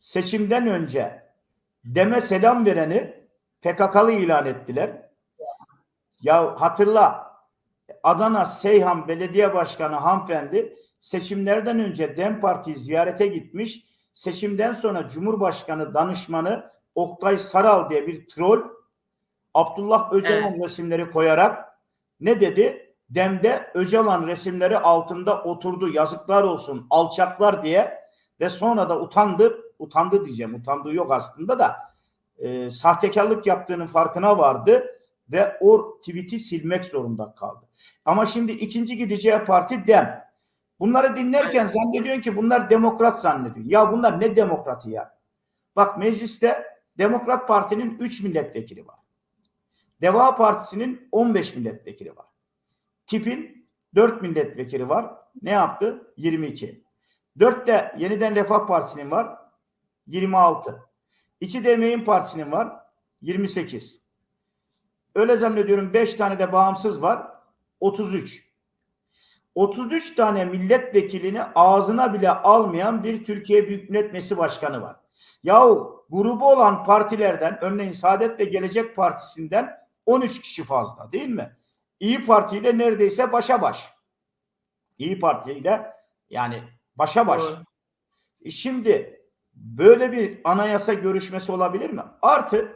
seçimden önce deme selam vereni PKK'lı ilan ettiler. Ya hatırla Adana Seyhan Belediye Başkanı hanımefendi seçimlerden önce DEM Parti'yi ziyarete gitmiş. Seçimden sonra Cumhurbaşkanı danışmanı Oktay Saral diye bir troll Abdullah Öcalan resimleri koyarak ne dedi? Dem'de Öcalan resimleri altında oturdu. Yazıklar olsun, alçaklar diye ve sonra da utandı. Utandı diyeceğim. Utandığı yok aslında da e, sahtekarlık yaptığının farkına vardı ve o tweet'i silmek zorunda kaldı. Ama şimdi ikinci gideceği parti Dem. Bunları dinlerken zannediyorsun ki bunlar demokrat zannediyor. Ya bunlar ne demokratı ya? Bak mecliste Demokrat Parti'nin 3 milletvekili var. Deva Partisi'nin 15 milletvekili var. Tip'in 4 milletvekili var. Ne yaptı? 22. 4 de Yeniden Refah Partisi'nin var. 26. 2 de Emeğin Partisi'nin var. 28. Öyle zannediyorum 5 tane de bağımsız var. 33. 33 tane milletvekilini ağzına bile almayan bir Türkiye Büyük Millet Meclisi Başkanı var. Yahu grubu olan partilerden örneğin Saadet ve Gelecek Partisi'nden 13 kişi fazla değil mi? İyi Parti ile neredeyse başa baş. İyi Parti ile yani başa baş. Doğru. E Şimdi böyle bir anayasa görüşmesi olabilir mi? Artı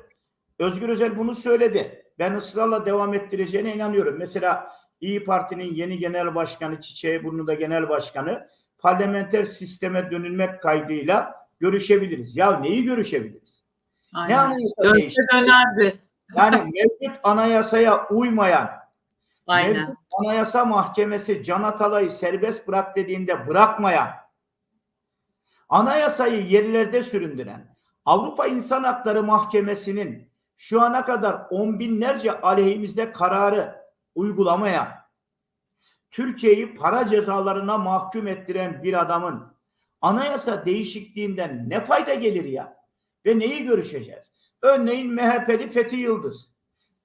Özgür Özel bunu söyledi. Ben ısrarla devam ettireceğine inanıyorum. Mesela İyi Parti'nin yeni genel başkanı Çiçeğiburnu'da genel başkanı parlamenter sisteme dönülmek kaydıyla görüşebiliriz. Ya neyi görüşebiliriz? Ne Aynen. anayasa Dönse değişti? Yani mevcut anayasaya uymayan, Aynen. mevcut anayasa mahkemesi Can Atalay'ı serbest bırak dediğinde bırakmayan, anayasayı yerlerde süründüren, Avrupa İnsan Hakları Mahkemesi'nin şu ana kadar on binlerce aleyhimizde kararı uygulamayan, Türkiye'yi para cezalarına mahkum ettiren bir adamın anayasa değişikliğinden ne fayda gelir ya? Ve neyi görüşeceğiz? Örneğin MHP'li Fethi Yıldız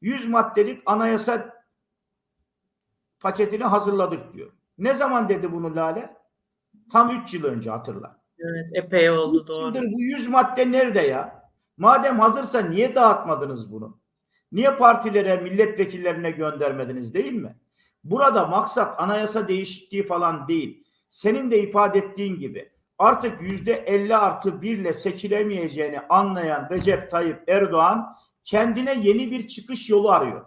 100 maddelik anayasa paketini hazırladık diyor. Ne zaman dedi bunu Lale? Tam 3 yıl önce hatırla. Evet, epey oldu doğru. bu 100 madde nerede ya? Madem hazırsa niye dağıtmadınız bunu? Niye partilere, milletvekillerine göndermediniz değil mi? Burada maksat anayasa değişikliği falan değil. Senin de ifade ettiğin gibi artık yüzde 50 artı 1 ile seçilemeyeceğini anlayan Recep Tayyip Erdoğan kendine yeni bir çıkış yolu arıyor.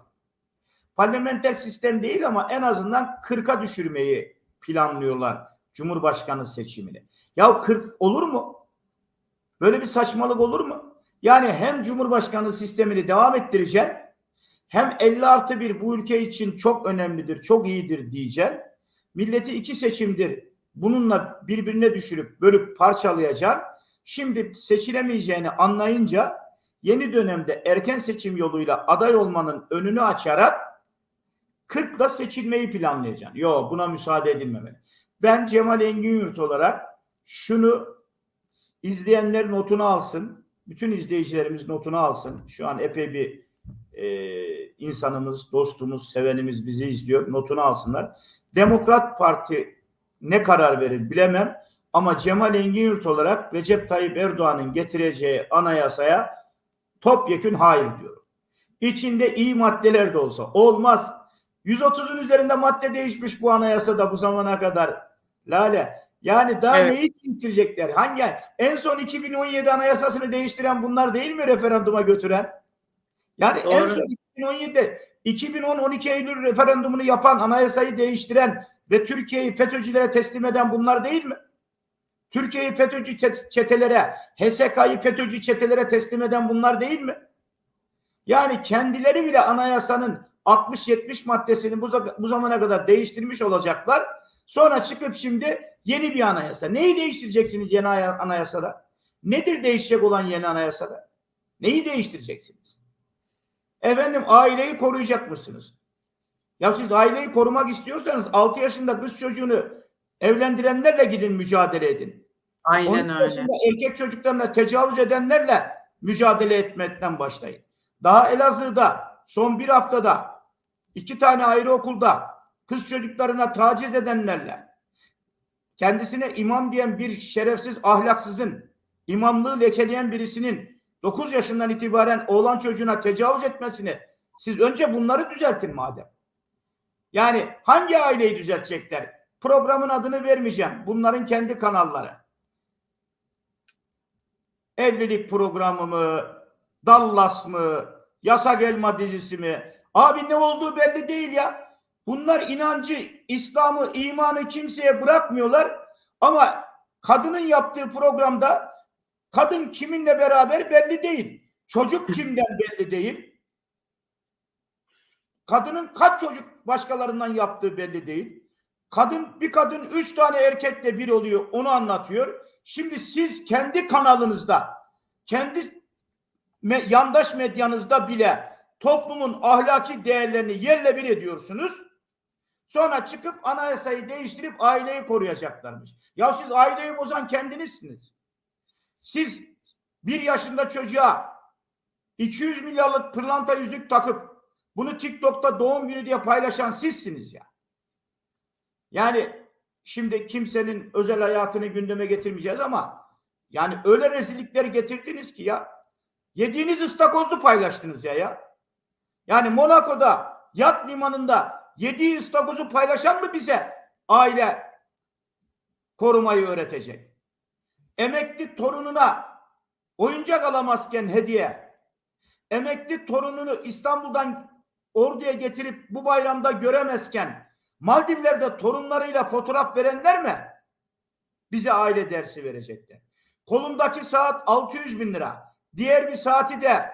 Parlamenter sistem değil ama en azından 40'a düşürmeyi planlıyorlar Cumhurbaşkanı seçimini. Ya 40 olur mu? Böyle bir saçmalık olur mu? Yani hem Cumhurbaşkanı sistemini devam ettireceksin hem 50 artı 1 bu ülke için çok önemlidir, çok iyidir diyeceksin. Milleti iki seçimdir bununla birbirine düşürüp bölüp parçalayacaksın. Şimdi seçilemeyeceğini anlayınca yeni dönemde erken seçim yoluyla aday olmanın önünü açarak 40'la seçilmeyi planlayacaksın. Yok buna müsaade edilmemeli. Ben Cemal Engin Yurt olarak şunu izleyenler notunu alsın. Bütün izleyicilerimiz notunu alsın. Şu an epey bir e, insanımız, dostumuz, sevenimiz bizi izliyor. Notunu alsınlar. Demokrat Parti ne karar verir bilemem. Ama Cemal Engin Yurt olarak Recep Tayyip Erdoğan'ın getireceği anayasaya topyekün hayır diyorum. İçinde iyi maddeler de olsa olmaz. 130'un üzerinde madde değişmiş bu anayasada bu zamana kadar. Lale. Yani daha Evet. neyi değiştirecekler? Hangi? En son 2017 anayasasını değiştiren bunlar değil mi referanduma götüren? Yani en Doğru. son 2017 2010-12 Eylül referandumunu yapan anayasayı değiştiren ve Türkiye'yi FETÖ'cülere teslim eden bunlar değil mi? Türkiye'yi FETÖ'cü çet- çetelere, HSK'yı FETÖ'cü çetelere teslim eden bunlar değil mi? Yani kendileri bile anayasanın 60-70 maddesini bu, bu zamana kadar değiştirmiş olacaklar. Sonra çıkıp şimdi yeni bir anayasa. Neyi değiştireceksiniz yeni aya- anayasada? Nedir değişecek olan yeni anayasada? Neyi değiştireceksiniz? Efendim aileyi koruyacak mısınız? Ya siz aileyi korumak istiyorsanız 6 yaşında kız çocuğunu evlendirenlerle gidin mücadele edin. Aynen 12 öyle. erkek çocuklarına tecavüz edenlerle mücadele etmekten başlayın. Daha Elazığ'da son bir haftada iki tane ayrı okulda kız çocuklarına taciz edenlerle kendisine imam diyen bir şerefsiz ahlaksızın imamlığı lekeleyen birisinin 9 yaşından itibaren oğlan çocuğuna tecavüz etmesini siz önce bunları düzeltin madem. Yani hangi aileyi düzeltecekler? Programın adını vermeyeceğim. Bunların kendi kanalları. Evlilik programı mı? Dallas mı? Yasak Elma dizisi mi? Abi ne olduğu belli değil ya. Bunlar inancı, İslam'ı, imanı kimseye bırakmıyorlar. Ama kadının yaptığı programda kadın kiminle beraber belli değil. Çocuk kimden belli değil. Kadının kaç çocuk başkalarından yaptığı belli değil. Kadın bir kadın üç tane erkekle bir oluyor onu anlatıyor. Şimdi siz kendi kanalınızda kendi yandaş medyanızda bile toplumun ahlaki değerlerini yerle bir ediyorsunuz. Sonra çıkıp anayasayı değiştirip aileyi koruyacaklarmış. Ya siz aileyi bozan kendinizsiniz. Siz bir yaşında çocuğa 200 milyarlık pırlanta yüzük takıp bunu TikTok'ta doğum günü diye paylaşan sizsiniz ya. Yani şimdi kimsenin özel hayatını gündeme getirmeyeceğiz ama yani öyle rezillikleri getirdiniz ki ya. Yediğiniz ıstakozu paylaştınız ya ya. Yani Monaco'da yat limanında yediği ıstakozu paylaşan mı bize aile korumayı öğretecek? Emekli torununa oyuncak alamazken hediye, emekli torununu İstanbul'dan orduya getirip bu bayramda göremezken Maldivler'de torunlarıyla fotoğraf verenler mi bize aile dersi verecekler? Kolumdaki saat 600 bin lira. Diğer bir saati de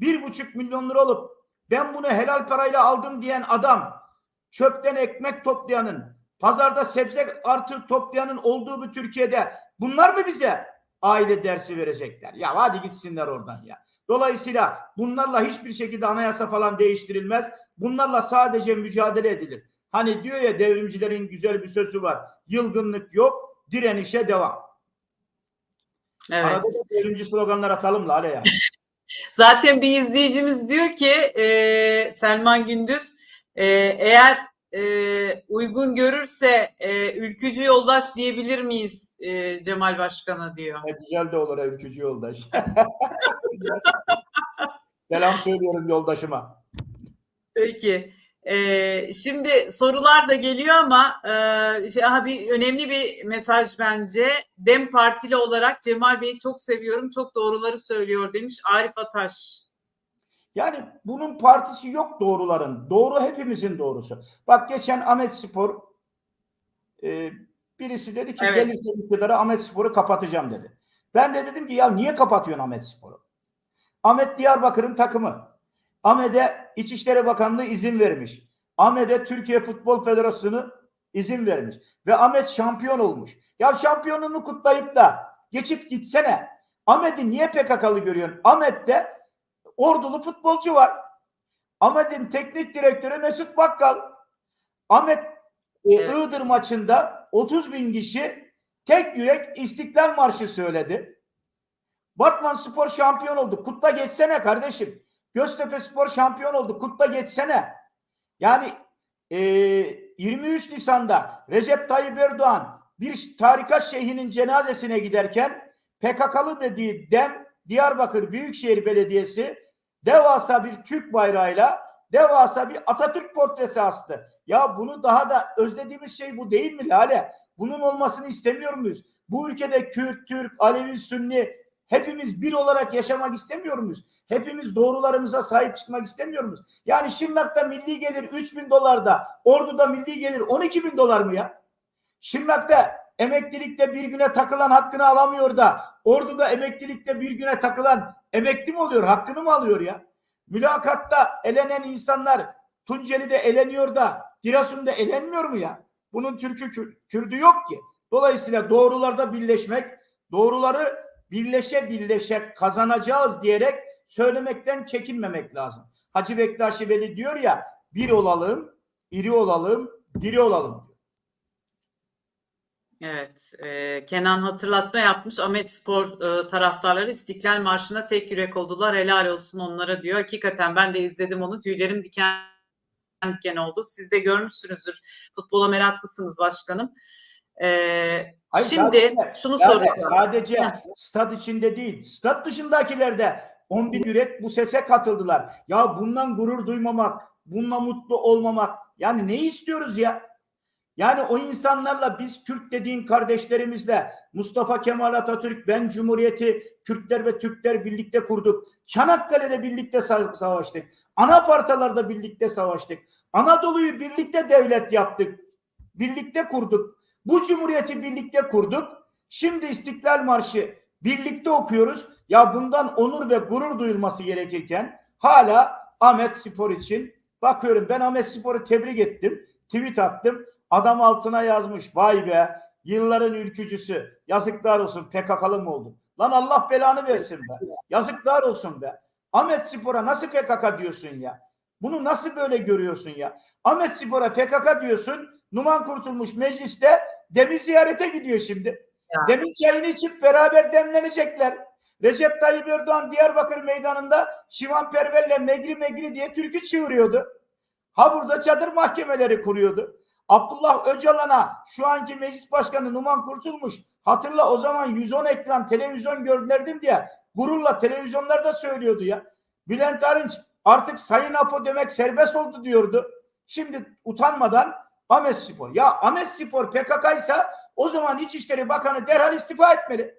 bir buçuk milyon lira olup ben bunu helal parayla aldım diyen adam çöpten ekmek toplayanın pazarda sebze artı toplayanın olduğu bir Türkiye'de bunlar mı bize aile dersi verecekler? Ya hadi gitsinler oradan ya. Dolayısıyla bunlarla hiçbir şekilde anayasa falan değiştirilmez. Bunlarla sadece mücadele edilir. Hani diyor ya devrimcilerin güzel bir sözü var. Yılgınlık yok, direnişe devam. Evet. Arada da devrimci sloganlar atalım Lale ya. Zaten bir izleyicimiz diyor ki e, Selman Gündüz e, eğer e, uygun görürse e, ülkücü yoldaş diyebilir miyiz e, Cemal Başkan'a diyor. Ne güzel de olur ha, ülkücü yoldaş. Selam söylüyorum yoldaşıma. Peki. Ee, şimdi sorular da geliyor ama e, şey, aha bir önemli bir mesaj bence. Dem Partili olarak Cemal Bey'i çok seviyorum, çok doğruları söylüyor demiş Arif Ataş. Yani bunun partisi yok doğruların. Doğru hepimizin doğrusu. Bak geçen Ahmet Spor e, birisi dedi ki Evet. gelirse iktidara Ahmet Spor'u kapatacağım dedi. Ben de dedim ki ya niye kapatıyorsun Ahmet Spor'u? Ahmet Diyarbakır'ın takımı. Ahmet'e İçişleri Bakanlığı izin vermiş. Ahmet'e Türkiye Futbol Federasyonu izin vermiş. Ve Ahmet şampiyon olmuş. Ya şampiyonluğunu kutlayıp da geçip gitsene. Ahmet'i niye PKK'lı görüyorsun? Ahmet'te ordulu futbolcu var. Ahmet'in teknik direktörü Mesut Bakkal. Ahmet e, Evet. Iğdır maçında 30 bin kişi tek yürek İstiklal Marşı söyledi. Batman Spor şampiyon oldu. Kutla geçsene kardeşim. Göztepe Spor şampiyon oldu. Kutla geçsene. Yani e, 23 Nisan'da Recep Tayyip Erdoğan bir tarikat şeyhinin cenazesine giderken PKK'lı dediği DEM Diyarbakır Büyükşehir Belediyesi devasa bir Türk bayrağıyla devasa bir Atatürk portresi astı. Ya bunu daha da özlediğimiz şey bu değil mi Lale? Bunun olmasını istemiyor muyuz? Bu ülkede Kürt, Türk, Alevi, Sünni hepimiz bir olarak yaşamak istemiyor muyuz? Hepimiz doğrularımıza sahip çıkmak istemiyor muyuz? Yani Şırnak'ta milli gelir 3 bin dolarda, Ordu'da milli gelir 12 bin dolar mı ya? Şırnak'ta emeklilikte bir güne takılan hakkını alamıyor da Ordu'da emeklilikte bir güne takılan emekli mi oluyor? Hakkını mı alıyor ya? Mülakatta elenen insanlar Tunceli'de eleniyor da Giresun'da elenmiyor mu ya? Bunun Türk'ü Kür- Kürdü yok ki. Dolayısıyla doğrularda birleşmek, doğruları birleşe birleşe kazanacağız diyerek söylemekten çekinmemek lazım. Hacı Bektaşi Veli diyor ya bir olalım, iri olalım, diri olalım. Evet, e, Kenan hatırlatma yapmış. Ahmet Spor e, taraftarları İstiklal Marşı'na tek yürek oldular. Helal olsun onlara diyor. Hakikaten ben de izledim onu. Tüylerim diken diken oldu. Siz de görmüşsünüzdür. Futbola meraklısınız başkanım. Ee, Hayır, şimdi sadece- şunu soracağım. Sadece Heh. stat içinde değil, stat dışındakiler de 10 bin üret bu sese katıldılar. Ya bundan gurur duymamak, bununla mutlu olmamak. Yani ne istiyoruz ya? Yani o insanlarla biz Kürt dediğin kardeşlerimizle Mustafa Kemal Atatürk, ben Cumhuriyeti Kürtler ve Türkler birlikte kurduk. Çanakkale'de birlikte sa- savaştık. Anafartalarda birlikte savaştık. Anadolu'yu birlikte devlet yaptık. Birlikte kurduk. Bu cumhuriyeti birlikte kurduk. Şimdi İstiklal Marşı birlikte okuyoruz. Ya bundan onur ve gurur duyulması gerekirken hala Ahmet Spor için bakıyorum ben Ahmet Spor'u tebrik ettim. Tweet attım. Adam altına yazmış. Vay be yılların ülkücüsü. Yazıklar olsun PKK'lı mı oldun? Lan Allah belanı versin be. Yazıklar olsun be. Ahmet Spor'a nasıl PKK diyorsun ya? Bunu nasıl böyle görüyorsun ya? Ahmet Spor'a PKK diyorsun. Numan Kurtulmuş mecliste Demin ziyarete gidiyor şimdi. Ya. Demin çayını içip beraber demlenecekler. Recep Tayyip Erdoğan Diyarbakır meydanında Şivan Perver'le Megri Megri diye türkü çığırıyordu. Ha burada çadır mahkemeleri kuruyordu. Abdullah Öcalan'a şu anki meclis başkanı Numan Kurtulmuş hatırla o zaman 110 ekran televizyon gönderdim diye gururla televizyonlarda söylüyordu ya. Bülent Arınç artık Sayın Apo demek serbest oldu diyordu. Şimdi utanmadan Ahmet Spor. Ya Ahmet Spor PKK ise o zaman İçişleri Bakanı derhal istifa etmeli.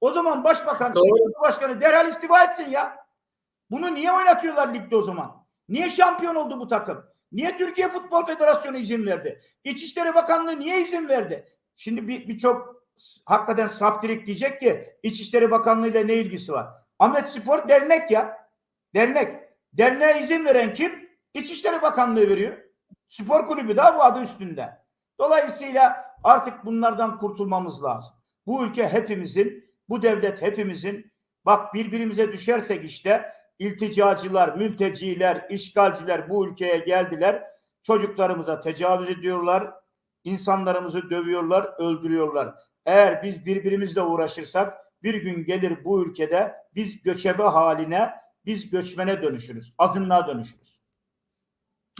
O zaman Başbakan, Doğru. Başkanı derhal istifa etsin ya. Bunu niye oynatıyorlar ligde o zaman? Niye şampiyon oldu bu takım? Niye Türkiye Futbol Federasyonu izin verdi? İçişleri Bakanlığı niye izin verdi? Şimdi bir birçok hakikaten saftirik diyecek ki İçişleri Bakanlığı ile ne ilgisi var? Ahmet Spor dernek ya. Dernek. Derneğe izin veren kim? İçişleri Bakanlığı veriyor. Spor kulübü daha bu adı üstünde. Dolayısıyla artık bunlardan kurtulmamız lazım. Bu ülke hepimizin, bu devlet hepimizin. Bak birbirimize düşersek işte ilticacılar, mülteciler, işgalciler bu ülkeye geldiler. Çocuklarımıza tecavüz ediyorlar. insanlarımızı dövüyorlar, öldürüyorlar. Eğer biz birbirimizle uğraşırsak bir gün gelir bu ülkede biz göçebe haline, biz göçmene dönüşürüz. Azınlığa dönüşürüz.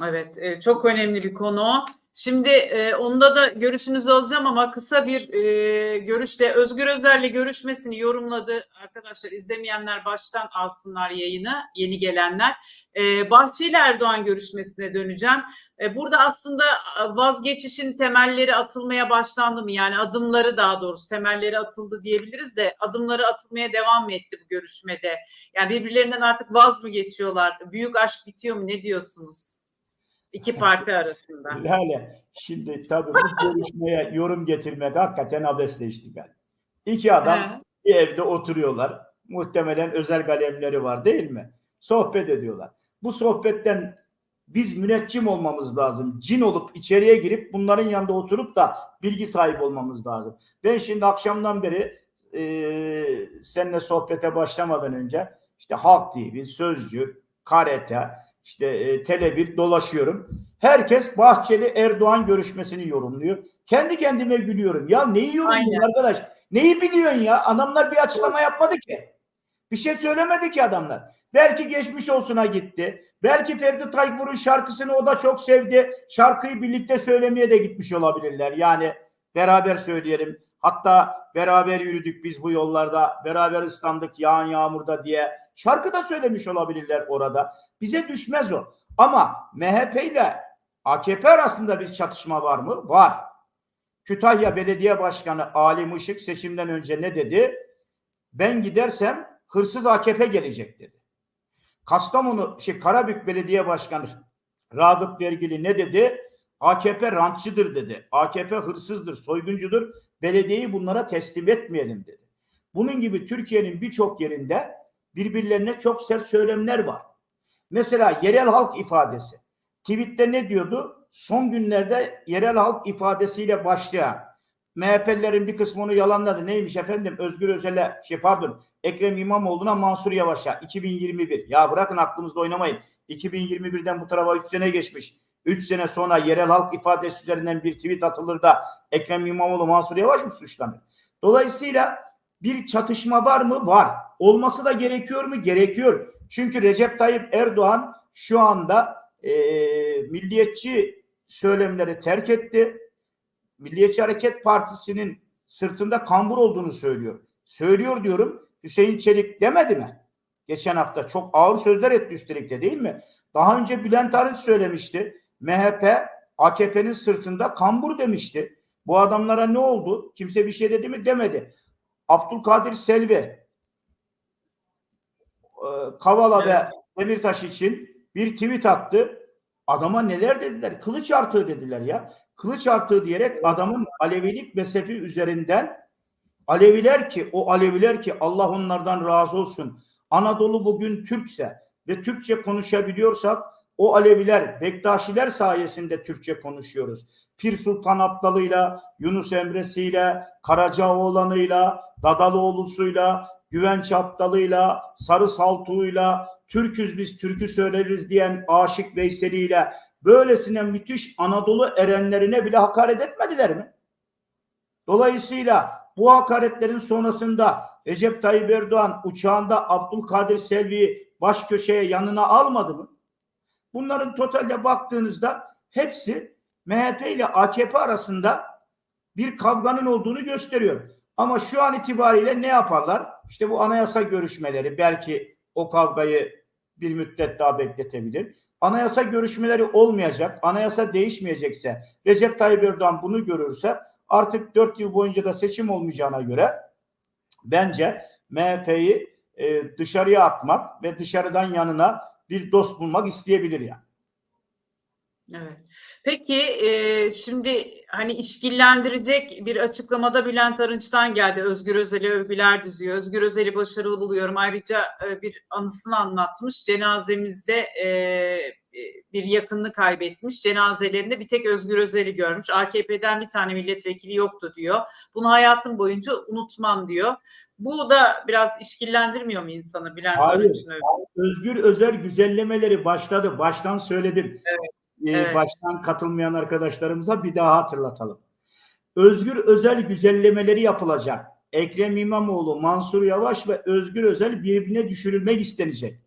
Evet, e, çok önemli bir konu. Şimdi e, onda da görüşünüzü alacağım ama kısa bir e, görüşte Özgür Özel'le görüşmesini yorumladı. Arkadaşlar izlemeyenler baştan alsınlar yayını, yeni gelenler. E, Bahçeli Erdoğan görüşmesine döneceğim. E, burada aslında vazgeçişin temelleri atılmaya başlandı mı? Yani adımları daha doğrusu temelleri atıldı diyebiliriz de adımları atılmaya devam mı etti bu görüşmede? Yani birbirlerinden artık vaz mı geçiyorlar? Büyük aşk bitiyor mu? Ne diyorsunuz? İki parti arasında. Lale, şimdi tabii bu görüşmeye yorum getirmek hakikaten abesle iştigal. İki adam bir evde oturuyorlar. Muhtemelen özel kalemleri var değil mi? Sohbet ediyorlar. Bu sohbetten biz müneccim olmamız lazım. Cin olup içeriye girip bunların yanında oturup da bilgi sahibi olmamız lazım. Ben şimdi akşamdan beri e, seninle sohbete başlamadan önce işte Halk TV, Sözcü, Karete, işte e, Tele1 dolaşıyorum. Herkes Bahçeli Erdoğan görüşmesini yorumluyor. Kendi kendime gülüyorum. Ya neyi yorumluyorsun arkadaş? Neyi biliyorsun ya? Adamlar bir açıklama yapmadı ki. Bir şey söylemedi ki adamlar. Belki geçmiş olsuna gitti. Belki Ferdi Tayfur'un şarkısını o da çok sevdi. Şarkıyı birlikte söylemeye de gitmiş olabilirler. Yani beraber söyleyelim. Hatta beraber yürüdük biz bu yollarda. Beraber ıslandık yağan yağmurda diye. Şarkı da söylemiş olabilirler orada. Bize düşmez o. Ama MHP ile AKP arasında bir çatışma var mı? Var. Kütahya Belediye Başkanı Ali Işık seçimden önce ne dedi? Ben gidersem hırsız AKP gelecek dedi. Kastamonu, şey Karabük Belediye Başkanı Ragıp Vergili ne dedi? AKP rantçıdır dedi. AKP hırsızdır, soyguncudur. Belediyeyi bunlara teslim etmeyelim dedi. Bunun gibi Türkiye'nin birçok yerinde birbirlerine çok sert söylemler var. Mesela yerel halk ifadesi. Tweet'te ne diyordu? Son günlerde yerel halk ifadesiyle başlayan MHP'lilerin bir kısmı onu yalanladı. Neymiş efendim? Özgür Özel'e şey pardon Ekrem İmamoğlu'na Mansur Yavaş'a 2021. Ya bırakın aklımızda oynamayın. 2021'den bu tarafa 3 sene geçmiş. 3 sene sonra yerel halk ifadesi üzerinden bir tweet atılır da Ekrem İmamoğlu Mansur Yavaş mı suçlanır? Dolayısıyla bir çatışma var mı? Var. Olması da gerekiyor mu? Gerekiyor. Çünkü Recep Tayyip Erdoğan şu anda e, milliyetçi söylemleri terk etti. Milliyetçi Hareket Partisi'nin sırtında kambur olduğunu söylüyor. Söylüyor diyorum. Hüseyin Çelik demedi mi? Geçen hafta çok ağır sözler etti üstelik de değil mi? Daha önce Bülent Arınç söylemişti. MHP AKP'nin sırtında kambur demişti. Bu adamlara ne oldu? Kimse bir şey dedi mi? Demedi. Abdülkadir Selvi Kavala Evet. ve Demirtaş için bir tweet attı. Adama neler dediler? Kılıç artığı dediler ya. Kılıç artığı diyerek adamın Alevilik mezhebi üzerinden Aleviler ki o Aleviler ki Allah onlardan razı olsun. Anadolu bugün Türkse ve Türkçe konuşabiliyorsak o Aleviler, Bektaşiler sayesinde Türkçe konuşuyoruz. Pir Sultan Abdalı'yla, Yunus Emre'siyle, Karacaoğlan'ıyla, Dadaloğlu'suyla, Güvenç Abdalı'yla, Sarı Saltuğu'yla, Türküz biz türkü söyleriz diyen Aşık Veyseli'yle böylesine müthiş Anadolu erenlerine bile hakaret etmediler mi? Dolayısıyla bu hakaretlerin sonrasında Recep Tayyip Erdoğan uçağında Abdülkadir Selvi'yi baş köşeye yanına almadı mı? Bunların totalle baktığınızda hepsi MHP ile AKP arasında bir kavganın olduğunu gösteriyor. Ama şu an itibariyle ne yaparlar? İşte bu anayasa görüşmeleri belki o kavgayı bir müddet daha bekletebilir. Anayasa görüşmeleri olmayacak, anayasa değişmeyecekse, Recep Tayyip Erdoğan bunu görürse artık dört yıl boyunca da seçim olmayacağına göre bence MHP'yi e, dışarıya atmak ve dışarıdan yanına bir dost bulmak isteyebilir yani. Evet. Peki e, şimdi hani işkillendirecek bir açıklamada Bülent Arınç'tan geldi. Özgür Özel'e övgüler düzüyor. Özgür Özel'i başarılı buluyorum. Ayrıca e, bir anısını anlatmış. Cenazemizde e, bir yakınını kaybetmiş. Cenazelerinde bir tek Özgür Özel'i görmüş. AKP'den bir tane milletvekili yoktu diyor. Bunu hayatım boyunca unutmam diyor. Bu da biraz işkillendirmiyor mu insanı Bülent Hayır. Arınç'ın? Özgür Özel güzellemeleri başladı. Baştan söyledim. Evet. Ee, Evet. Baştan katılmayan arkadaşlarımıza bir daha hatırlatalım. Özgür Özel güzellemeleri yapılacak. Ekrem İmamoğlu, Mansur Yavaş ve Özgür Özel birbirine düşürülmek istenecek.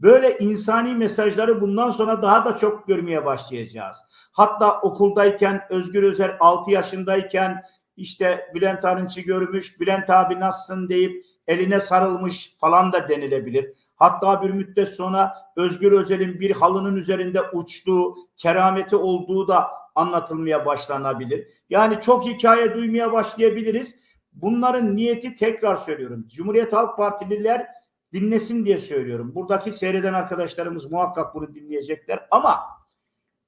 Böyle insani mesajları bundan sonra daha da çok görmeye başlayacağız. Hatta okuldayken Özgür Özel 6 yaşındayken işte Bülent Arınç'ı görmüş, Bülent abi nasılsın deyip eline sarılmış falan da denilebilir. Hatta bir müddet sonra Özgür Özel'in bir halının üzerinde uçtuğu, kerameti olduğu da anlatılmaya başlanabilir. Yani çok hikaye duymaya başlayabiliriz. Bunların niyeti tekrar söylüyorum. Cumhuriyet Halk Partililer dinlesin diye söylüyorum. Buradaki seyreden arkadaşlarımız muhakkak bunu dinleyecekler ama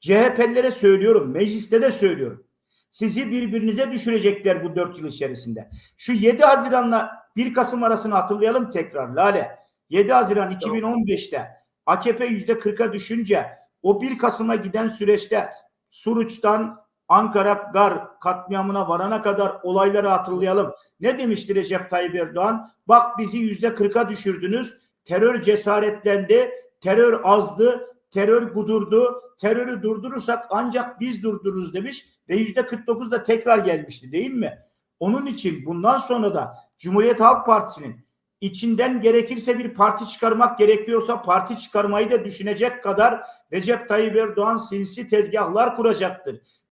CHP'lilere söylüyorum, mecliste de söylüyorum. Sizi birbirinize düşürecekler bu dört yıl içerisinde. Şu 7 Haziran'la 1 Kasım arasını hatırlayalım tekrar Lale. 7 Haziran 2015'te AKP yüzde 40'a düşünce o 1 Kasım'a giden süreçte Suruç'tan Ankara Gar katliamına varana kadar olayları hatırlayalım. Ne demişti Recep Tayyip Erdoğan? Bak bizi yüzde 40'a düşürdünüz. Terör cesaretlendi. Terör azdı. Terör gudurdu. Terörü durdurursak ancak biz durdururuz demiş ve yüzde 49 da tekrar gelmişti değil mi? Onun için bundan sonra da Cumhuriyet Halk Partisi'nin içinden gerekirse bir parti çıkarmak gerekiyorsa parti çıkarmayı da düşünecek kadar Recep Tayyip Erdoğan sinsi tezgahlar kuracaktır.